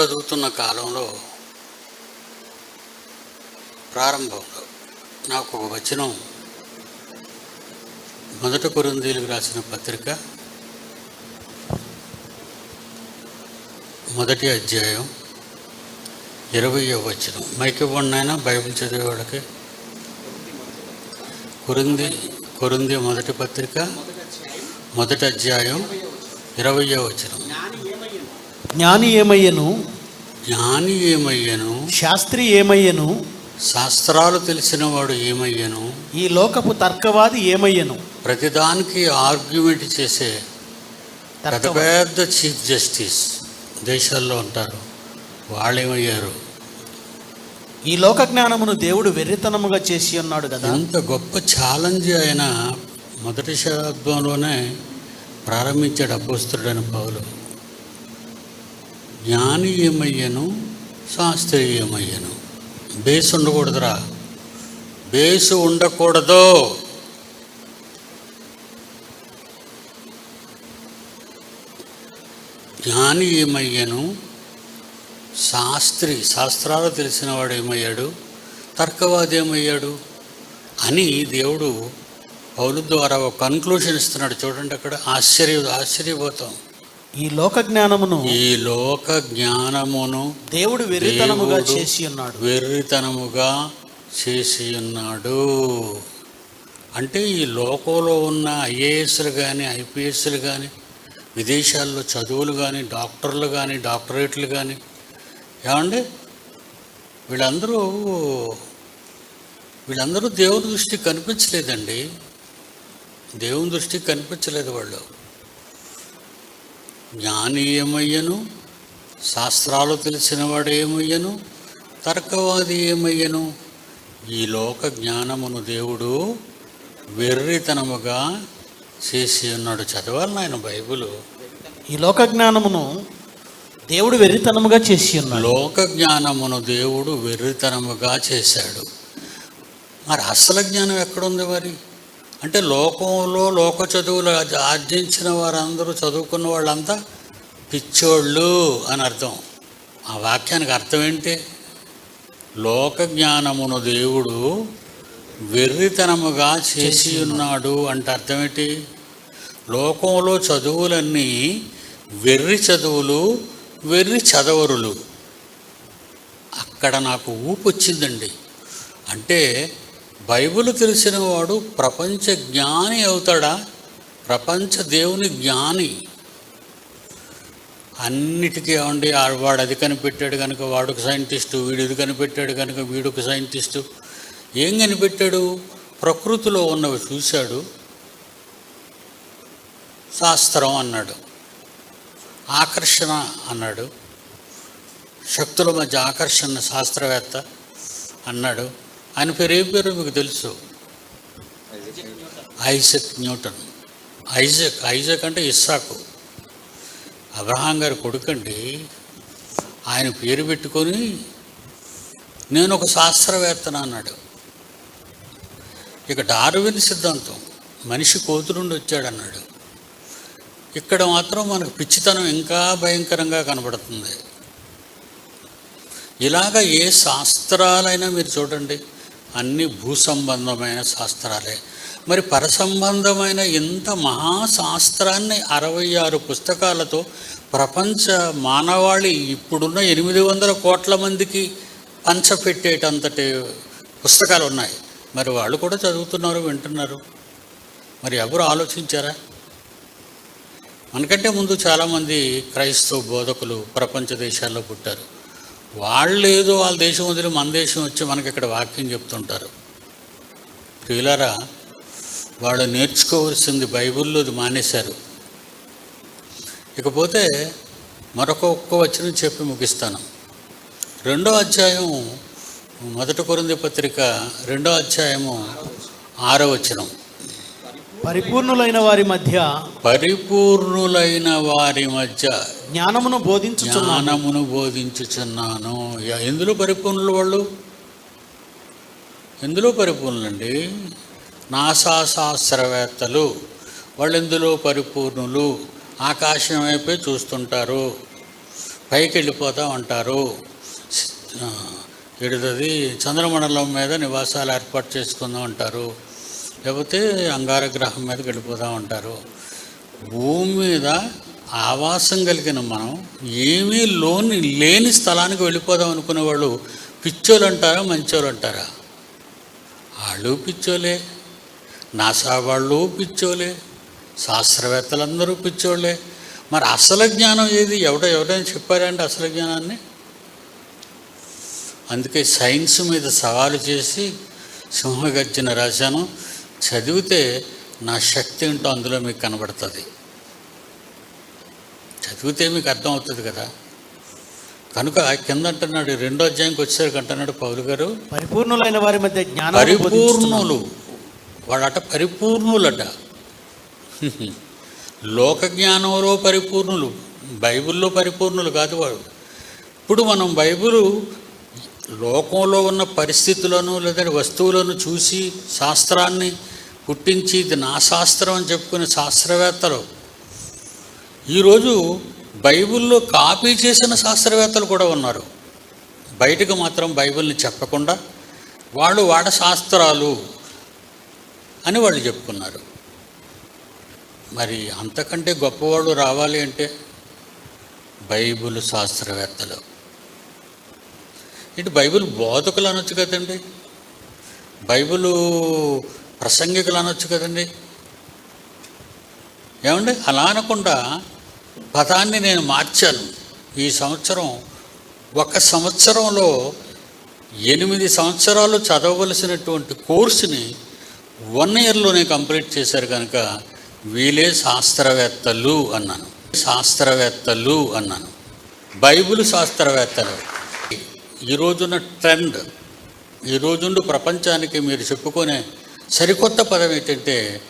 చదువుతున్న కాలంలో ప్రారంభంలో నాకు ఒక వచనం మొదట కొరిందీలకు రాసిన పత్రిక మొదటి అధ్యాయం ఇరవయో వచనం. మైకి ఇవ్వండి బైబిల్ చదివే వాళ్ళకి. కొరింది కొరింది మొదటి పత్రిక మొదటి అధ్యాయం ఇరవయో వచనం. జ్ఞాని ఏమయ్యను? జ్ఞాని ఏమయ్యను? శాస్త్రి ఏమయ్యను? శాస్త్రాలు తెలిసిన వాడు ఏమయ్యను? ఈ లోకపు తర్కవాది ఏమయ్యను? ప్రతిదానికి ఆర్గ్యుమెంట్ చేసే పెద్ద చీఫ్ జస్టిస్ దేశాల్లో ఉంటారు. వాళ్ళేమయ్యారు? ఈ లోక జ్ఞానమును దేవుడు వెర్రితనముగా చేసి ఉన్నాడు కదా. ఎంత గొప్ప ఛాలెంజ్ ఆయన మొదటి శతాబ్దంలోనే ప్రారంభించాడు అపోస్తుడైన పౌలు. జ్ఞాని ఏమయ్యను శాస్త్రి ఏమయ్యను బేస్ ఉండకూడదురా. బేసు ఉండకూడదు. జ్ఞాని ఏమయ్యను శాస్త్రి శాస్త్రాలు తెలిసినవాడు ఏమయ్యాడు తర్కవాది ఏమయ్యాడు అని దేవుడు పౌలు ద్వారా ఒక కన్క్లూషన్ ఇస్తున్నాడు. చూడండి అక్కడ ఆశ్చర్య ఆశ్చర్యపోతాం. ఈ లోక జ్ఞానమును ఈ లోక జ్ఞానమును దేవుడు వెర్రితనముగా చేసి ఉన్నాడు. వెర్రితనముగా చేసి ఉన్నాడు. అంటే ఈ లోకంలో ఉన్న ఐఏఎస్లు కానీ ఐపీఎస్లు కానీ విదేశాల్లో చదువులు కానీ డాక్టర్లు కానీ డాక్టరేట్లు కానీ ఏమండి? వీళ్ళందరూ వీళ్ళందరూ దేవుని దృష్టికి కనిపించలేదండి. దేవుని దృష్టికి కనిపించలేదు వాళ్ళు. జ్ఞాని ఏమయ్యను శాస్త్రాలు తెలిసినవాడు ఏమయ్యను తర్కవాది ఏమయ్యను ఈ లోక జ్ఞానమును దేవుడు వెర్రితనముగా చేసి ఉన్నాడు. చదవాలి నాయన బైబిల్. ఈ లోక జ్ఞానమును దేవుడు వెర్రితనముగా చేసి ఉన్నాడు. లోక జ్ఞానమును దేవుడు వెర్రితనముగా చేశాడు. మరి అసలు జ్ఞానం ఎక్కడుంది మరి? అంటే లోకంలో లోక చదువులు ఆర్జించిన వారందరూ చదువుకున్న వాళ్ళంతా పిచ్చోళ్ళు అని అర్థం. ఆ వాక్యానికి అర్థం ఏంటి? లోక జ్ఞానమును దేవుడు వెర్రితనముగా చేసి ఉన్నాడు అంటే అర్థం ఏంటి? లోకంలో చదువులన్నీ వెర్రి చదువులు వెర్రి చదవరులు. అక్కడ నాకు ఊపు వచ్చిందండి. అంటే బైబిల్ తెలిసిన వాడు ప్రపంచ జ్ఞాని అవుతాడా? ప్రపంచ దేవుని జ్ఞాని. అన్నిటికీ ఏమండి ఆ వాడు అది కనిపెట్టాడు కనుక వాడుక సైంటిస్టు వీడు ఇది కనిపెట్టాడు కనుక వీడొక సైంటిస్టు. ఏం కనిపెట్టాడు? ప్రకృతిలో ఉన్నవి చూశాడు. శాస్త్రం అన్నాడు. ఆకర్షణ అన్నాడు. శక్తుల మధ్య ఆకర్షణ శాస్త్రవేత్త అన్నాడు. ఆయన పేరు ఏ పేరు మీకు తెలుసు? Isaac Newton. ఐజక్ ఐజక్ అంటే ఇస్సాకు. అబ్రహాం గారి కొడుకండి. ఆయన పేరు పెట్టుకొని నేను ఒక శాస్త్రవేత్తను అన్నాడు. ఇక డార్విన్ సిద్ధాంతం మనిషి కోతురుండి వచ్చాడన్నాడు ఇక్కడ మాత్రం మనకు పిచ్చితనం ఇంకా భయంకరంగా కనబడుతుంది. ఇలాగ ఏ శాస్త్రాలైనా మీరు చూడండి. అన్ని భూ సంబంధమైన శాస్త్రాలే. మరి పరసంబంధమైన ఇంత మహాశాస్త్రాన్ని అరవై ఆరు పుస్తకాలతో ప్రపంచ మానవాళి ఇప్పుడున్న ఎనిమిది వందల కోట్ల మందికి పంచపెట్టేటంతటి పుస్తకాలు ఉన్నాయి మరి వాళ్ళు కూడా చదువుతున్నారు వింటున్నారు. మరి ఎవరు ఆలోచించారా? మనకంటే ముందు చాలామంది క్రైస్తవ బోధకులు ప్రపంచ దేశాల్లో పుట్టారు. వాళ్ళు ఏదో వాళ్ళ దేశం వదిలి మన దేశం వచ్చి మనకి ఇక్కడ వాక్యం చెప్తుంటారు. ప్రియులారా వాళ్ళు నేర్చుకోవాల్సింది బైబిల్లో అది మానేశారు. ఇకపోతే మరొక ఒక్క వచనం చెప్పి ముగిస్తాను. రెండో అధ్యాయం మొదటి కొరింది పత్రిక రెండో అధ్యాయము ఆరో వచనం. పరిపూర్ణులైన వారి మధ్య పరిపూర్ణులైన వారి మధ్య జ్ఞానమును బోధించుచున్నాను. జ్ఞానమును బోధించుచున్నాను. ఎందులో పరిపూర్ణులు వాళ్ళు? ఎందులో పరిపూర్ణులండి? నాసా శాస్త్రవేత్తలు వాళ్ళు ఎందులో పరిపూర్ణులు? ఆకాశం వైపే చూస్తుంటారు. పైకి వెళ్ళిపోతూ ఉంటారు ఆ, ఏడుదది చంద్రమండలం మీద నివాసాలు ఏర్పాటు చేసుకుందాం అంటారు. లేకపోతే అంగార గ్రహం మీదకి వెళ్ళిపోతూ ఉంటారు. భూమి మీద ఆవాసం కలిగిన మనం ఏమీ లోని లేని స్థలానికి వెళ్ళిపోదాం అనుకునే వాళ్ళు పిచ్చోళ్ళు అంటారా మంచోళ్ళు అంటారా? వాళ్ళు పిచ్చోలే నాసా వాళ్ళు పిచ్చోలే శాస్త్రవేత్తలందరూ పిచ్చోళ్ళే. మరి అసలు జ్ఞానం ఏది? ఎవడో ఎవరైనా చెప్పారంటే అసలు జ్ఞానాన్ని? అందుకే సైన్స్ మీద సవాలు చేసి సింహగర్జన రాశాను. చదివితే నా శక్తి ఏంటో అందులో మీకు కనబడుతుంది. చదివితే మీకు అర్థమవుతుంది కదా. కనుక కింద అంటున్నాడు రెండో అధ్యాయంకి వచ్చేసరికి అంటున్నాడు పౌలు గారు పరిపూర్ణులైన వారి మధ్య జ్ఞానం పరిపూర్ణులు. వాడట పరిపూర్ణులట. లోక జ్ఞానంలో పరిపూర్ణులు బైబిల్లో పరిపూర్ణులు కాదు వాడు. ఇప్పుడు మనం బైబిల్ లోకంలో ఉన్న పరిస్థితులను లేదా వస్తువులను చూసి శాస్త్రాన్ని పుట్టించి ఇది నా శాస్త్రం అని చెప్పుకునే శాస్త్రవేత్తలు. ఈరోజు బైబిల్లో కాపీ చేసిన శాస్త్రవేత్తలు కూడా ఉన్నారు. బయటకు మాత్రం బైబిల్ని చెప్పకుండా వాళ్ళు వాడ శాస్త్రాలు అని వాళ్ళు చెప్పుకున్నారు. మరి అంతకంటే గొప్పవాళ్ళు రావాలి అంటే బైబిల్ శాస్త్రవేత్తలు. ఇటు బైబిల్ బోధకులు అనొచ్చు కదండి. బైబిలు ప్రసంగికులు అనొచ్చు కదండి. ఏమండి? అలా అనకుండా పదాన్ని నేను మార్చాను. ఈ సంవత్సరం ఒక సంవత్సరంలో ఎనిమిది సంవత్సరాలు చదవవలసినటువంటి కోర్సుని వన్ ఇయర్లోనే కంప్లీట్ చేశారు కనుక వీలే శాస్త్రవేత్తలు అన్నాను. శాస్త్రవేత్తలు అన్నాను. బైబిల్ శాస్త్రవేత్తలు. ఈరోజున ట్రెండ్ ఈ రోజుండు ప్రపంచానికి మీరు చెప్పుకునే సరికొత్త పదం ఏంటంటే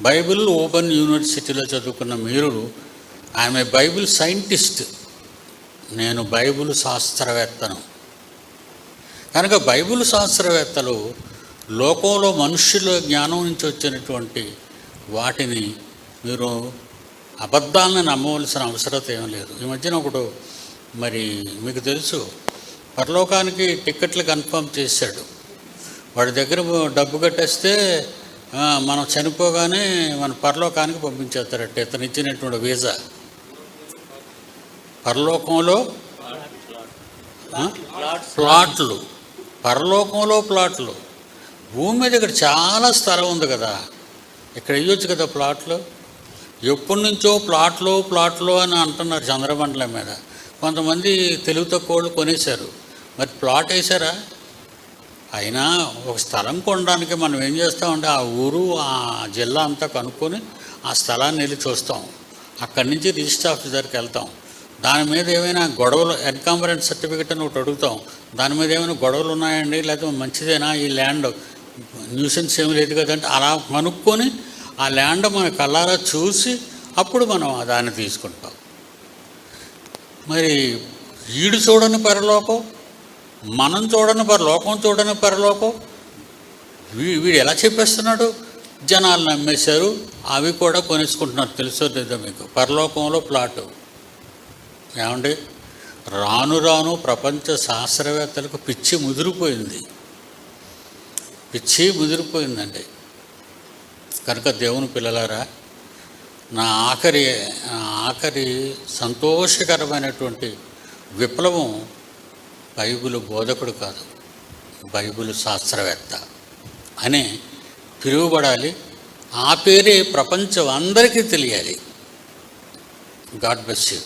బైబిల్ ఓపెన్ యూనివర్సిటీలో చదువుకున్న మీరు ఆమె బైబిల్ సైంటిస్ట్. నేను బైబిల్ శాస్త్రవేత్తను. కనుక బైబిల్ శాస్త్రవేత్తలు లోకంలో మనుష్యుల జ్ఞానం నుంచి వచ్చినటువంటి వాటిని మీరు అబద్ధాలను నమ్మవలసిన అవసరం ఏం లేదు. ఈ మధ్యన ఒకడు మరి మీకు తెలుసు పరలోకానికి టిక్కెట్లు కన్ఫర్మ్ చేశాడు. వాడి దగ్గర డబ్బు కట్టేస్తే మనం చనిపోగానే మన పరలోకానికి పంపించేస్తారట ఇతను ఇచ్చినటువంటి వీసా. పరలోకంలో ప్లాట్లు. పరలోకంలో ప్లాట్లు. భూమి మీద ఇక్కడ చాలా స్థలం ఉంది కదా. ఇక్కడ ఇవ్వచ్చు కదా ప్లాట్లు? ఎప్పటి నుంచో ప్లాట్లు ప్లాట్లు అని అంటున్నారు చంద్రమండలం మీద. కొంతమంది తెలుగు తక్కువ వాళ్ళు కొనేశారు. మరి ప్లాట్ వేసారా అయినా ఒక స్థలం కొనడానికి మనం ఏం చేస్తామంటే ఆ ఊరు ఆ జిల్లా అంతా కనుక్కొని ఆ స్థలాన్ని వెళ్ళి చూస్తాం. అక్కడి నుంచి రిజిస్టర్ ఆఫీస్ దగ్గరికి వెళ్తాం. దాని మీద ఏమైనా గొడవలు ఎన్కాంబరెన్స్ సర్టిఫికెట్ అని ఒకటి అడుగుతాం. దాని మీద ఏమైనా గొడవలు ఉన్నాయండి? లేకపోతే మంచిదేనా? ఈ ల్యాండ్ న్యూసెన్స్ ఏమి లేదు కదంటే అలా కనుక్కొని ఆ ల్యాండ్ మన కళ్ళారా చూసి అప్పుడు మనం దాన్ని తీసుకుంటాం. మరి ఈడు చూడని పరలోకం మనం చూడని పరలోకం చూడని పరలోకం. వీ వీడు ఎలా చెప్పేస్తున్నాడు? జనాలు నమ్మేశారు అవి కూడా కొనేసుకుంటున్నారు. తెలుసో లేదా మీకు. పరలోకంలో ప్లాటు. ఏమండి? రాను రాను ప్రపంచ శాస్త్రవేత్తలకు పిచ్చి ముదిరిపోయింది. పిచ్చి ముదిరిపోయిందండి. కనుక దేవుని పిల్లలారా నా ఆఖరి ఆఖరి సంతోషకరమైనటువంటి విప్లవం బైబిల్ బోధకుడు కాదు బైబిల్ శాస్త్రవేత్త అని పిలువబడాలి. ఆ పేరే ప్రపంచం అందరికీ తెలియాలి. God bless you.